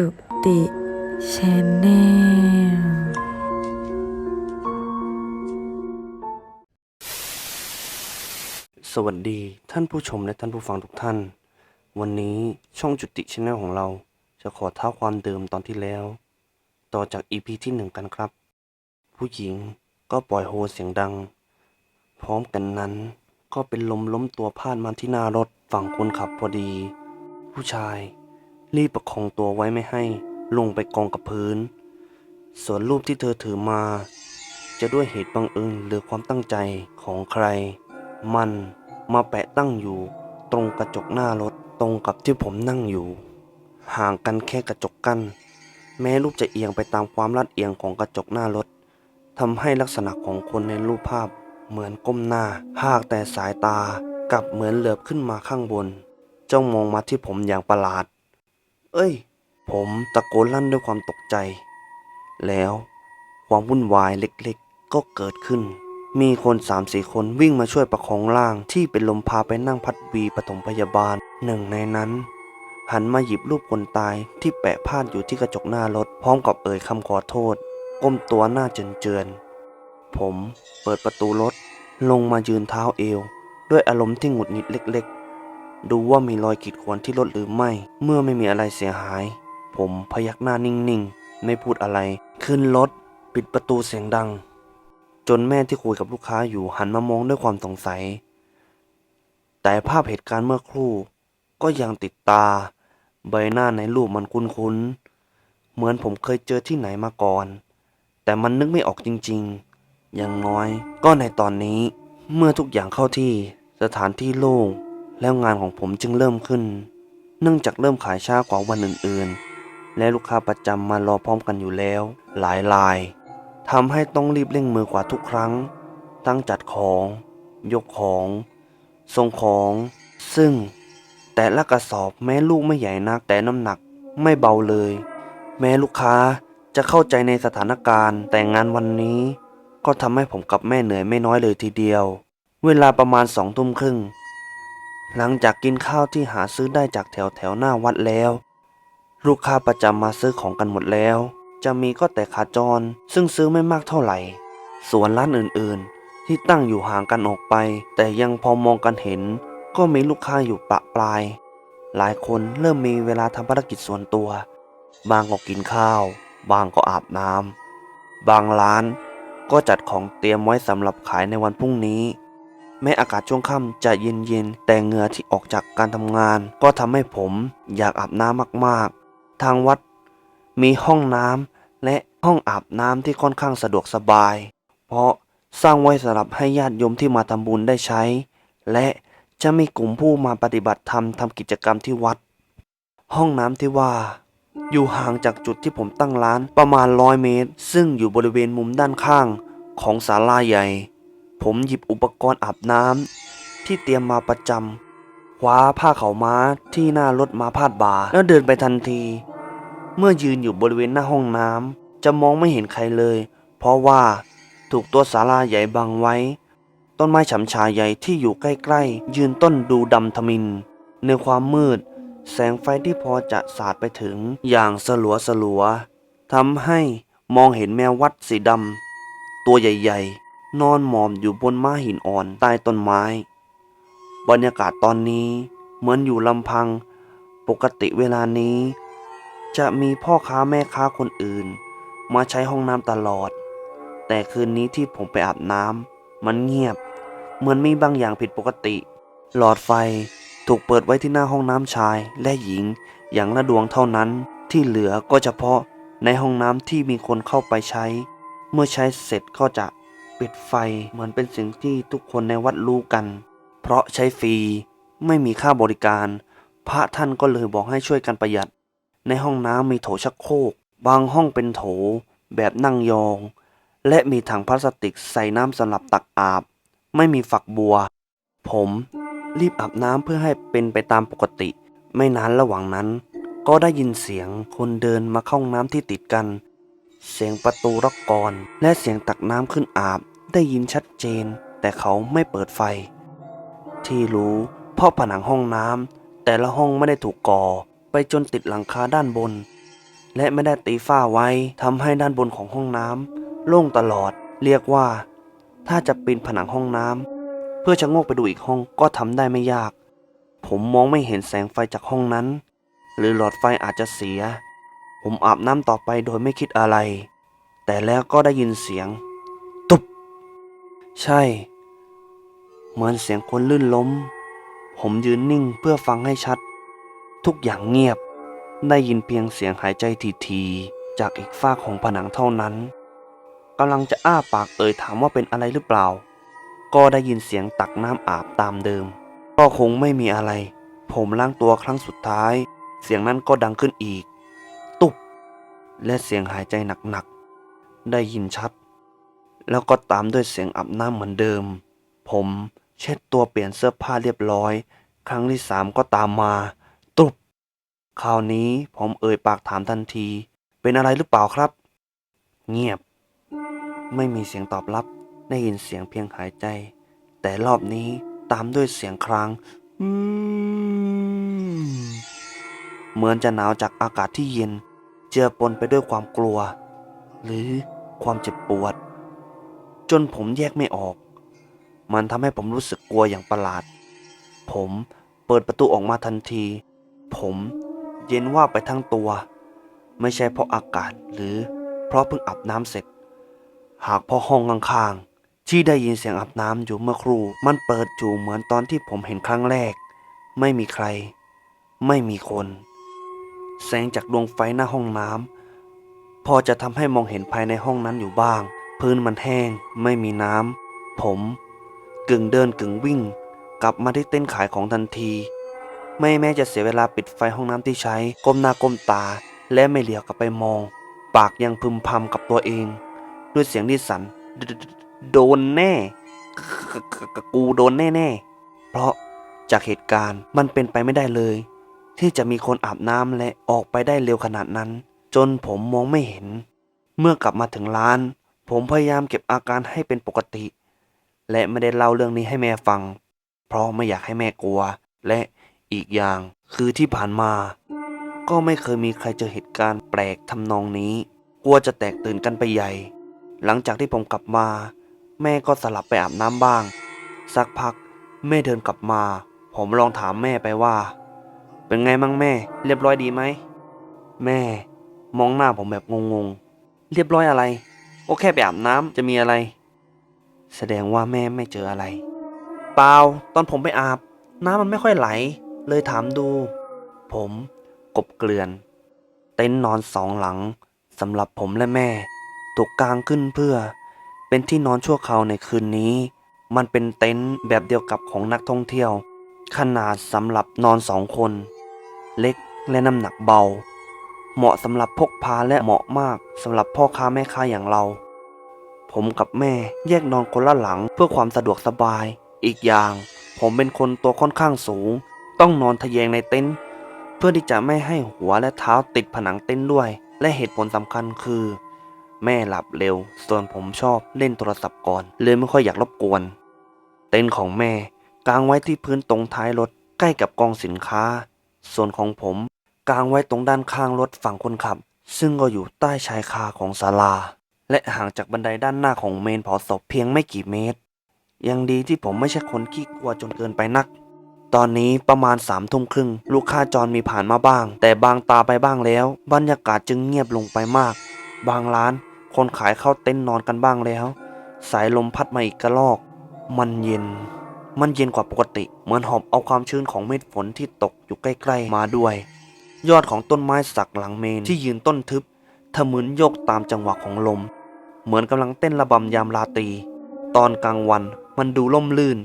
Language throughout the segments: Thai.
จุติชแนลสวัสดีท่านผู้ชมและท่านผู้ฟังทุกท่าน วันนี้ช่องจุติชแนลของเราจะขอเท้าความเดิมตอนที่แล้ว ต่อจากอีพีที่หนึ่งกันครับ ผู้หญิงก็ปล่อยโฮเสียงดัง พร้อมกันนั้นก็เป็นลมล้มตัวพาดมาที่หน้ารถฝั่งคนขับพอดี ผู้ชาย รีบประคองตัวไว้ไม่ให้ลงไปกองกับพื้น ส่วนรูปที่เธอถือมา จะด้วยเหตุบังเอิญหรือความตั้งใจของใคร มันมาแปะตั้งอยู่ ตรงกระจกหน้ารถตรงกับที่ผมนั่งอยู่ ห่างกันแค่กระจกกั้นแม้รูปจะเอียงไปตามความลาดเอียงของกระจกหน้ารถทำให้ลักษณะของคนในรูปภาพเหมือนก้มหน้า หากแต่สายตากลับเหมือนเหลือบขึ้นมาข้างบน จ้องมองมาที่ผมอย่างประหลาด เอ้ย ผมตะโกนลั่นด้วยความตกใจ แล้วความวุ่นวายเล็กๆ ก็เกิดขึ้น มีคนสามสี่คนวิ่งมาช่วยประคองร่างที่เป็นลมพาไปนั่งพัดวีปฐมพยาบาลหนึ่งในนั้น หันมาหยิบรูปคนตายที่แปะพาดอยู่ที่กระจกหน้ารถ พร้อมกับเอ่ยคำขอโทษ ก้มตัวหน้าเจือนๆผมเปิดประตูรถ ลงมายืนเท้าเอว ด้วยอารมณ์ที่หงุดหงิดเล็กๆ ดูว่ามีรอยขีดข่วนที่รถหรือไม่ เมื่อไม่มีอะไรเสียหาย ผมพยักหน้านิ่งๆ ไม่พูดอะไร ขึ้นรถ ปิดประตูเสียงดัง จนแม่ที่คุยกับลูกค้าอยู่หันมามองด้วยความสงสัย แต่ภาพเหตุการณ์เมื่อครู่ ก็ยังติดตา ใบหน้าในรูปมันคุ้นๆ เหมือนผมเคยเจอที่ไหนมาก่อน แต่มันนึกไม่ออกจริงๆ อย่างน้อย ก็ในตอนนี้ เมื่อทุกอย่างเข้าที่ สถานที่โล่ง แล้วงานของผมจึงเริ่มขึ้น เนื่องจากเริ่มขายช้ากว่าวันอื่นๆ และลูกค้าประจำมารอพร้อมกันอยู่แล้ว หลายรายทำให้ต้องรีบเร่งมือกว่าทุกครั้งทั้งจัดของ ยกของ ส่งของ ซึ่ง แต่ละกระสอบแม้ลูกไม่ใหญ่นักแต่น้ำหนักไม่เบาเลย แม้ลูกค้าจะเข้าใจในสถานการณ์แต่งานวันนี้ ก็ทำให้ผมกับแม่เหนื่อยไม่น้อยเลยทีเดียว เวลาประมาณสองทุ่มครึ่ง หลังจากกินข้าวที่หาซื้อได้จากแถวแถวหน้าวัดแล้ว ลูกค้าประจำมาซื้อของกันหมดแล้ว จะมีก็แต่ขาจร ซึ่งซื้อไม่มากเท่าไหร่ ส่วนร้านอื่นๆ ที่ตั้งอยู่ห่างกันออกไป แต่ยังพอมองกันเห็น ก็มีลูกค้าอยู่ประปราย หลายคนเริ่มมีเวลาทำภารกิจส่วนตัว บางก็กินข้าว บางก็อาบน้ำบางร้านก็จัดของเตรียมไว้สำหรับขายในวันพรุ่งนี้ แม้อากาศช่วงค่ำจะเย็นๆ แต่เหงื่อที่ออกจากการทำงาน ก็ทำให้ผมอยากอาบน้ำมากๆ ทางวัดมีห้องน้ำและห้องอาบน้ำที่ค่อนข้างสะดวกสบาย เพราะสร้างไว้สำหรับให้ญาติโยมที่มาทำบุญได้ใช้ และจะมีกลุ่มผู้มาปฏิบัติธรรมทำกิจกรรมที่วัด ห้องน้ำที่ว่า อยู่ห่างจากจุดที่ผมตั้งร้านประมาณร้อยเมตร ซึ่งอยู่บริเวณมุมด้านข้างของศาลาใหญ่ ผมหยิบอุปกรณ์อาบน้ำที่เตรียมมาประจำคว้าผ้าเขาม้าที่หน้ารถมาพาดบ่าแล้วเดินไปทันที เมื่อยืนอยู่บริเวณหน้าห้องน้ำจะมองไม่เห็นใครเลย เพราะว่าถูกตัวศาลาใหญ่บังไว้ ต้นไม้ฉำชาใหญ่ที่อยู่ใกล้ๆ ยืนต้นดูดำทมิน ในความมืด แสงไฟที่พอจะสาดไปถึงอย่างสลัวสลัวทำให้มองเห็นแมววัดสีดำตัวใหญ่ ๆ นอนหมอบอยู่บนม้าหินอ่อนใต้ต้นไม้ บรรยากาศตอนนี้เหมือนอยู่ลำพัง ปกติเวลานี้ จะมีพ่อค้าแม่ค้าคนอื่น มาใช้ห้องน้ำตลอด แต่คืนนี้ที่ผมไปอาบน้ำมันเงียบ เหมือนมีบางอย่างผิดปกติ หลอดไฟถูกเปิดไว้ที่หน้าห้องน้ำชายและหญิงอย่างละดวงเท่านั้นที่เหลือก็เฉพาะในห้องน้ำที่มีคนเข้าไปใช้ เมื่อใช้เสร็จก็จะ ปิดไฟเหมือนเป็นสิ่งที่ทุกคนในวัดรู้กัน เพราะใช้ฟรีไม่มีค่าบริการ พระท่านก็เลยบอกให้ช่วยกันประหยัด ในห้องน้ำมีโถชักโครก บางห้องเป็นโถแบบนั่งยอง และมีถังพลาสติกใส่น้ำสำหรับตักอาบ ไม่มีฝักบัว ผมรีบอาบน้ำเพื่อให้เป็นไปตามปกติ ไม่นานระหว่างนั้น ก็ได้ยินเสียงคนเดินมาเข้าห้องน้ำที่ติดกัน เสียงประตูล็อกกรและเสียงตักน้ำขึ้นอาบได้ยินชัดเจน แต่เขาไม่เปิดไฟ ที่รู้เพราะผนังห้องน้ำแต่ละห้องไม่ได้ถูกก่อไปจนติดหลังคาด้านบน และไม่ได้ตีฝ้าไว้ทำให้ด้านบนของห้องน้ำโล่งตลอด เรียกว่า ถ้าจะปีนผนังห้องน้ำเพื่อชะโงกไปดูอีกห้องก็ทำได้ไม่ยาก ผมมองไม่เห็นแสงไฟจากห้องนั้น หรือหลอดไฟอาจจะเสีย ผมอาบน้ำต่อไปโดยไม่คิดอะไร แต่แล้วก็ได้ยินเสียง ตุบ ใช่ เหมือนเสียงคนลื่นล้ม ผมยืนนิ่งเพื่อฟังให้ชัด ทุกอย่างเงียบ ได้ยินเพียงเสียงหายใจทีๆจากอีกฝ้าของผนังเท่านั้นกำลังจะอ้าปากเอ่ยถามว่าเป็นอะไรหรือเปล่า ก็ได้ยินเสียงตักน้ำอาบตามเดิม ก็คงไม่มีอะไร ผมล้างตัวครั้งสุดท้าย เสียงนั้นก็ดังขึ้นอีก และเสียงหายใจหนักๆ ได้ยินชัด แล้วก็ตามด้วยเสียงอาบน้ำเหมือนเดิม ผมเช็ดตัวเปลี่ยนเสื้อผ้าเรียบร้อย ครั้งที่สามก็ตามมา ตุบคราวนี้ผมเอ่ยปากถามทันที เป็นอะไรหรือเปล่าครับ เงียบ ไม่มีเสียงตอบรับ ได้ยินเสียงเพียงหายใจ แต่รอบนี้ตามด้วยเสียงครางเหมือนจะหนาวจากอากาศที่เย็น จือปนไปด้วยความกลัว หรือความเจ็บปวด จนผมแยกไม่ออก มันทำให้ผมรู้สึกกลัวอย่างประหลาด ผมเปิดประตูออกมาทันที ผมเย็นว่าไปทั้งตัว ไม่ใช่เพราะอากาศหรือเพราะเพิ่งอาบน้ำเสร็จ หากพราะห้องข้างๆที่ได้ยินเสียงอาบน้ำอยู่เมื่อครู่มันเปิดอยู่เหมือนตอนที่ผมเห็นครั้งแรก ไม่มีใคร ไม่มีคน แสงจากดวงไฟหน้าห้องน้ำพอจะทำให้มองเห็นภายในห้องนั้นอยู่บ้าง พื้นมันแห้ง ไม่มีน้ำ ผม กึ่งเดินกึ่งวิ่ง กลับมาที่เต้นขายของทันที ไม่แม้จะเสียเวลาปิดไฟห้องน้ำที่ใช้ ก้มหน้าก้มตา และไม่เหลียวกลับไปมอง ปากยังพึมพำกับตัวเอง ด้วยเสียงที่สั่นโดนแน่กูโดนแน่แน่ๆ เพราะจากเหตุการณ์มันเป็นไปไม่ได้เลย ที่จะมีคนอาบน้ำและออกไปได้เร็วขนาดนั้น จนผมมองไม่เห็น เมื่อกลับมาถึงร้าน ผมพยายามเก็บอาการให้เป็นปกติ และไม่ได้เล่าเรื่องนี้ให้แม่ฟัง เพราะไม่อยากให้แม่กลัว และอีกอย่างคือที่ผ่านมา ก็ไม่เคยมีใครเจอเหตุการณ์แปลกทำนองนี้ กลัวจะแตกตื่นกันไปใหญ่ หลังจากที่ผมกลับมา แม่ก็สลับไปอาบน้ำบ้าง สักพักแม่เดินกลับมา ผมลองถามแม่ไปว่า เป็นไงมั่งแม่ เรียบร้อยดีไหม แม่ มองหน้าผมแบบงงๆ เรียบร้อยอะไรก็แค่ไปอาบน้ำจะมีอะไร แสดงว่าแม่ไม่เจออะไร เปล่า ตอนผมไปอาบ น้ำมันไม่ค่อยไหล เลยถามดู ผมกบเกลื่อน เต็นท์นอนสองหลังสำหรับผมและแม่ถูกกางขึ้นเพื่อ เป็นที่นอนชั่วคราวในคืนนี้ มันเป็นเต็นท์แบบเดียวกับของนักท่องเที่ยว ขนาดสำหรับนอนสองคน เล็กและน้ำหนักเบา เหมาะสำหรับพกพาและเหมาะมากสำหรับพ่อค้าแม่ค้าอย่างเรา ผมกับแม่แยกนอนคนละหลังเพื่อความสะดวกสบาย อีกอย่าง ผมเป็นคนตัวค่อนข้างสูง ต้องนอนทะแยงในเต็นท์เพื่อที่จะไม่ให้หัวและเท้าติดผนังเต็นท์ด้วย และเหตุผลสำคัญคือ แม่หลับเร็ว ส่วนผมชอบเล่นโทรศัพท์ก่อนเลยไม่ค่อยอยากรบกวน เต็นท์ของแม่กางไว้ที่พื้นตรงท้ายรถใกล้กับกองสินค้า ส่วนของผมกางไว้ตรงด้านข้างรถฝั่งคนขับ ซึ่งก็อยู่ใต้ชายคาของศาลา และห่างจากบันไดด้านหน้าของเมนเผาศพเพียงไม่กี่เมตร ยังดีที่ผมไม่ใช่คนขี้กลัวจนเกินไปนัก ตอนนี้ประมาณสามทุ่มครึ่ง ลูกค้าจรมีผ่านมาบ้าง แต่บางตาไปบ้างแล้ว บรรยากาศจึงเงียบลงไปมาก บางร้าน คนขายเข้าเต็นท์นอนกันบ้างแล้ว สายลมพัดมาอีกกระลอก มันเย็น มันเย็นกว่าปกติ เหมือนหอบเอาความชื้นของเม็ดฝนที่ตกอยู่ใกล้ๆมาด้วย ยอดของต้นไม้สักหลังเมนที่ยืนต้นทึบทะมึนโยกตามจังหวะของลม เหมือนกำลังเต้นระบำยามราตรี ตอนกลางวันมันดูล่มลื่น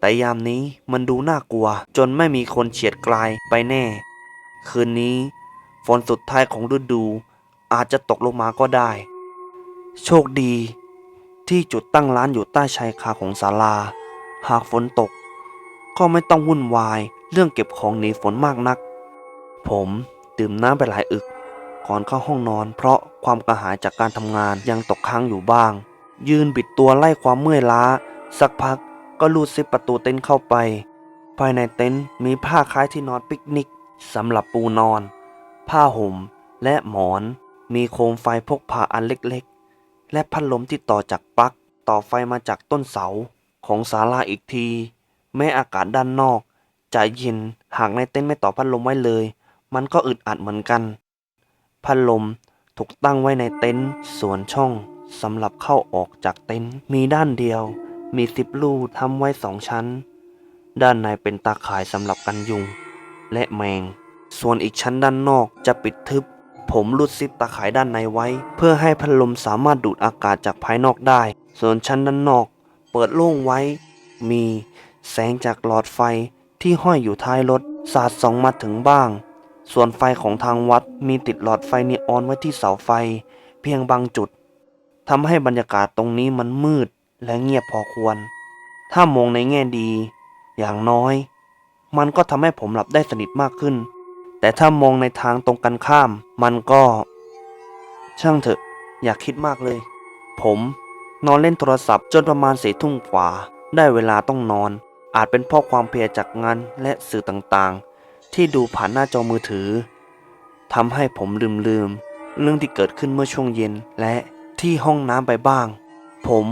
แต่ยามนี้มันดูน่ากลัว จนไม่มีคนเฉียดกลายไปแน่ คืนนี้ ฝนสุดท้ายของฤดูอาจจะตกลงมาก็ได้ โชคดีที่จุดตั้งร้านอยู่ใต้ชายคาของศาลา หากฝนตก ก็ไม่ต้องวุ่นวายเรื่องเก็บของหนีฝนมากนัก ผมดื่มน้ำไปหลายอึก ก่อนเข้าห้องนอน เพราะความกระหายจากการทำงานยังตกค้างอยู่บ้าง ยืนบิดตัวไล่ความเมื่อยล้า สักพักก็ลูดซิปประตูเต็นท์เข้าไป ภายในเต็นท์มีผ้าคล้ายที่นอนปิกนิกสำหรับปูนอน ผ้าห่มและหมอน มีโคมไฟพกพาอันเล็กๆ และพัดลมที่ต่อจากปลั๊กต่อไฟมาจากต้นเสา ของศาลาอีกที แม้อากาศด้านนอก จะเย็นหากในเต็นท์ไม่ต่อพัดลมไว้เลย มันก็อึดอัดเหมือนกัน พัดลมถูกตั้งไว้ในเต็นท์ส่วนช่องสำหรับเข้าออกจากเต็นท์มีด้านเดียว มีสิบลูทำไว้สองชั้น ด้านในเป็นตาข่ายสำหรับกันยุง และแมง ส่วนอีกชั้นด้านนอกจะปิดทึบ ผมรูดซิปตาข่ายด้านในไว้ เพื่อให้พัดลมสามารถดูดอากาศจากภายนอกได้ ส่วนชั้นด้านนอก เปิดโล่งไว้ มีแสงจากหลอดไฟที่ห้อยอยู่ท้ายรถสาดส่องมาถึงบ้าง ส่วนไฟของทางวัดมีติดหลอดไฟนีออนไว้ที่เสาไฟ เพียงบางจุดทำให้บรรยากาศตรงนี้มันมืดและเงียบพอควร ถ้ามองในแง่ดี อย่างน้อย มันก็ทำให้ผมหลับได้สนิทมากขึ้น แต่ถ้ามองในทางตรงกันข้าม มันก็ ช่างเถอะ อย่าคิดมากเลย ผม นอนเล่นโทรศัพท์จนประมาณสี่ทุ่มกว่า ได้เวลาต้องนอน อาจเป็นเพราะความเพลียจากงานและสื่อต่างๆ ที่ดูผ่านหน้าจอมือถือทำให้ผมลืมลืมเรื่องที่เกิดขึ้นเมื่อช่วงเย็นและที่ห้องน้ำไปบ้าง ผม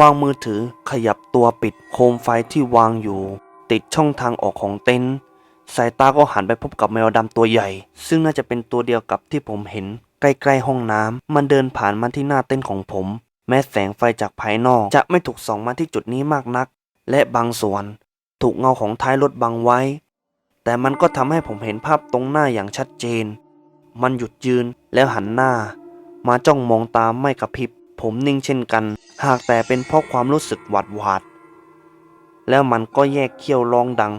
วางมือถือขยับตัวปิดโคมไฟที่วางอยู่ ติดช่องทางออกของเต็นท์สายตาก็หันไปพบกับแมวดำตัวใหญ่ ซึ่งน่าจะเป็นตัวเดียวกับที่ผมเห็น ใกล้ๆห้องน้ำมันเดินผ่านมาที่หน้าเต็นท์ของผม แม้แสงไฟจากภายนอกจะไม่ถูกส่องมาที่จุดนี้มากนัก และบางส่วนถูกเงาของท้ายรถบังไว้ แต่มันก็ทำให้ผมเห็นภาพตรงหน้าอย่างชัดเจน มันหยุดยืนแล้วหันหน้า มาจ้องมองตามไม่กระพริบ ผมนิ่งเช่นกัน หากแต่เป็นเพราะความรู้สึกหวาดหวาด แล้วมันก็แยกเขี้ยวร้องดัง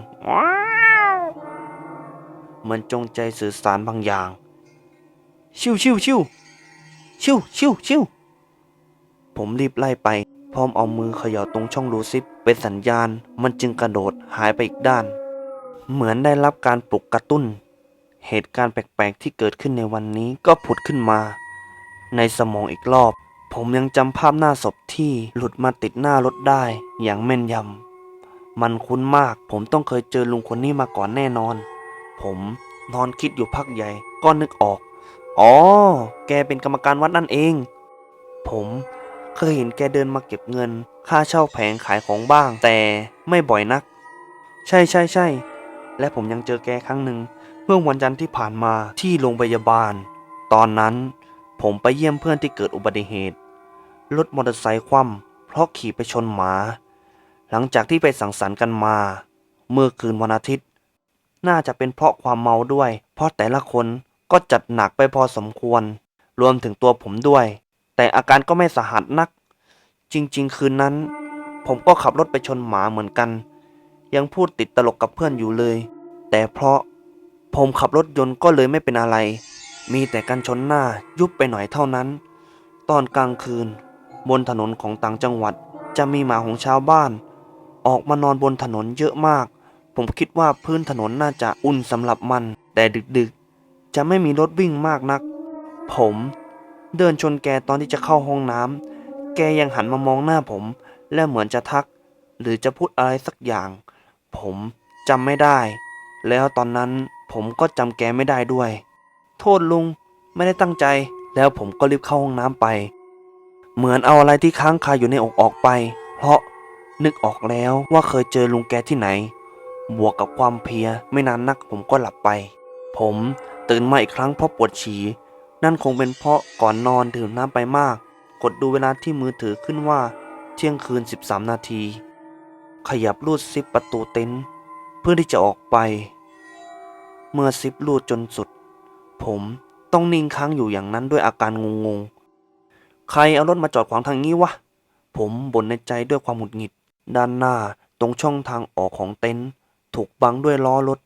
เหมือนจงใจสื่อสารบางอย่าง ชิวชิวชิวชิวชิวชิว ผมรีบไล่ไป พร้อมเอามือเขย่าตรงช่องรูซิปเป็นสัญญาณ มันจึงกระโดดหายไปอีกด้าน เหมือนได้รับการปลุกกระตุ้น เหตุการณ์แปลกๆที่เกิดขึ้นในวันนี้ก็ผุดขึ้นมา ในสมองอีกรอบ ผมยังจำภาพหน้าศพที่หลุดมาติดหน้ารถได้อย่างแม่นยำมันคุ้นมาก ผมต้องเคยเจอลุงคนนี้มาก่อนแน่นอน ผมนอนคิดอยู่พักใหญ่ก็นึกออก อ๋อ แกเป็นกรรมการวัดนั่นเอง ผม เคยเห็นแกเดินมาเก็บเงิน ค่าเช่าแผงขายของบ้าง แต่ไม่บ่อยนัก ใช่ใช่ใช่ และผมยังเจอแกครั้งหนึ่งเมื่อวันจันทร์ที่ผ่านมาที่โรงพยาบาล ตอนนั้นผมไปเยี่ยมเพื่อนที่เกิดอุบัติเหตุ รถมอเตอร์ไซค์คว่ำเพราะขี่ไปชนหมา หลังจากที่ไปสังสรรค์กันมา เมื่อคืนวันอาทิตย์ น่าจะเป็นเพราะความเมาด้วย เพราะแต่ละคนก็จัดหนักไปพอสมควร รวมถึงตัวผมด้วย แต่อาการก็ไม่สาหัสนัก จริง ๆ คืนนั้น ผมก็ขับรถไปชนหมาเหมือนกัน ยังพูดติดตลกกับเพื่อนอยู่เลย แต่เพราะผมขับรถยนต์ก็เลยไม่เป็นอะไร มีแต่กันชนหน้ายุบไปหน่อยเท่านั้น ตอนกลางคืน บนถนนของต่างจังหวัด จะมีหมาของชาวบ้าน ออกมานอนบนถนนเยอะมาก ผมคิดว่าพื้นถนนน่าจะอุ่นสำหรับมัน แต่ดึกๆ จะไม่มีรถวิ่งมากนัก ผม เดินชนแกตอนที่จะเข้าห้องน้ำ แกยังหันมามองหน้าผม และเหมือนจะทัก หรือจะพูดอะไรสักอย่าง ผมจำไม่ได้ แล้วตอนนั้นผมก็จำแกไม่ได้ด้วย โทษลุงไม่ได้ตั้งใจ แล้วผมก็รีบเข้าห้องน้ำไป เหมือนเอาอะไรที่ค้างคาอยู่ในอกออกไป เพราะนึกออกแล้วว่าเคยเจอลุงแกที่ไหน บวกกับความเพลียไม่นานนักผมก็หลับไป ผมตื่นมาอีกครั้งเพราะปวดฉี่ นั่นคงเป็นเพราะก่อนนอนดื่มน้ำไปมาก กดดูเวลาที่มือถือขึ้นว่า เที่ยงคืน 13 นาที ขยับรูดซิปประตูเต็นท์เพื่อที่จะออกไป เมื่อซิปรูดจนสุด ผมต้องนิ่งค้างอยู่อย่างนั้นด้วยอาการงงๆ ใครเอารถมาจอดขวางทางนี้วะ ผมบ่นในใจด้วยความหงุดหงิด ด้านหน้าตรงช่องทางออกของเต็นท์ถูกบังด้วยล้อรถ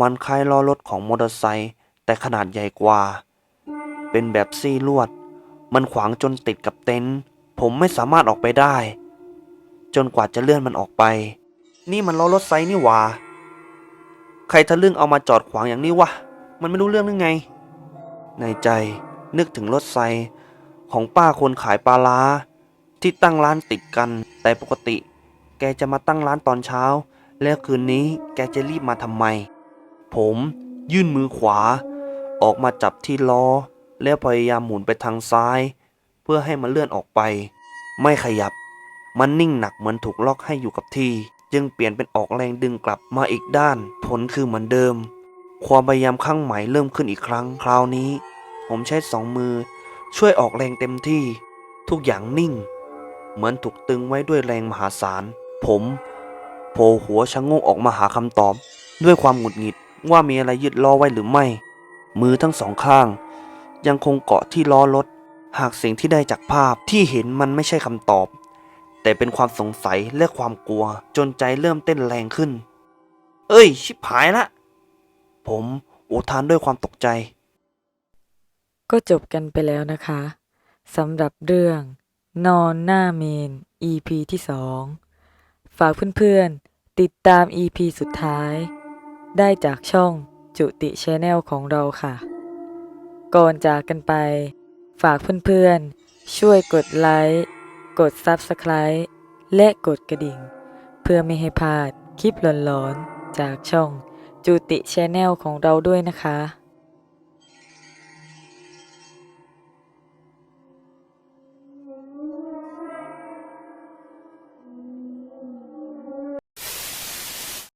มันคล้ายล้อรถของมอเตอร์ไซค์แต่ขนาดใหญ่กว่า เป็นแบบซี่ลวด มันขวางจนติดกับเต็นท์ผมไม่สามารถออกไปได้ จนกว่าจะเลื่อนมันออกไป นี่มันล้อรถไซนี่หว่า ใครทะลึ่งเอามาจอดขวางอย่างนี้วะ มันไม่รู้เรื่องหรือไง ในใจนึกถึงรถไซของป้าคนขายปลาล้า ที่ตั้งร้านติดกัน แต่ปกติ แกจะมาตั้งร้านตอนเช้า แล้วคืนนี้แกจะรีบมาทำไม ผมยื่นมือขวา ออกมาจับที่ล้อ แล้วพยายามหมุนไปทางซ้าย เพื่อให้มันเลื่อนออกไป ไม่ขยับ มันนิ่งหนักเหมือนถูกล็อกให้อยู่กับที่ จึงเปลี่ยนเป็นออกแรงดึงกลับมาอีกด้าน ผลคือเหมือนเดิม ความพยายามข้างใหม่เริ่มขึ้นอีกครั้ง คราวนี้ ผมใช้สองมือ ช่วยออกแรงเต็มที่ ทุกอย่างนิ่ง เหมือนถูกตึงไว้ด้วยแรงมหาศาล ผมโผล่หัวชะโงกออกมาหาคำตอบ ด้วยความหงุดหงิดว่ามีอะไรยึดล้อไว้หรือไม่ มือทั้งสองข้าง ยังคงเกาะที่ล้อรถ หากสิ่งที่ได้จากภาพที่เห็นมันไม่ใช่คำตอบ แต่เป็นความสงสัยและความกลัวจนใจเริ่มเต้นแรงขึ้น เอ้ย ชิบหายละ ผมอุทานด้วยความตกใจ ก็จบกันไปแล้วนะคะสำหรับเรื่อง นอนหน้าเมน EP ที่สองฝากเพื่อนๆ ติดตาม EP สุดท้าย ได้จากช่องจุติชแนลของเราค่ะ ก่อนจากกันไป ฝากเพื่อนๆ ช่วยกดไลค์ กด Subscribe และกดกระดิ่ง เพื่อไม่ให้พลาดคลิปหลอนๆ จากช่องจุติชแนลของเราด้วยนะคะ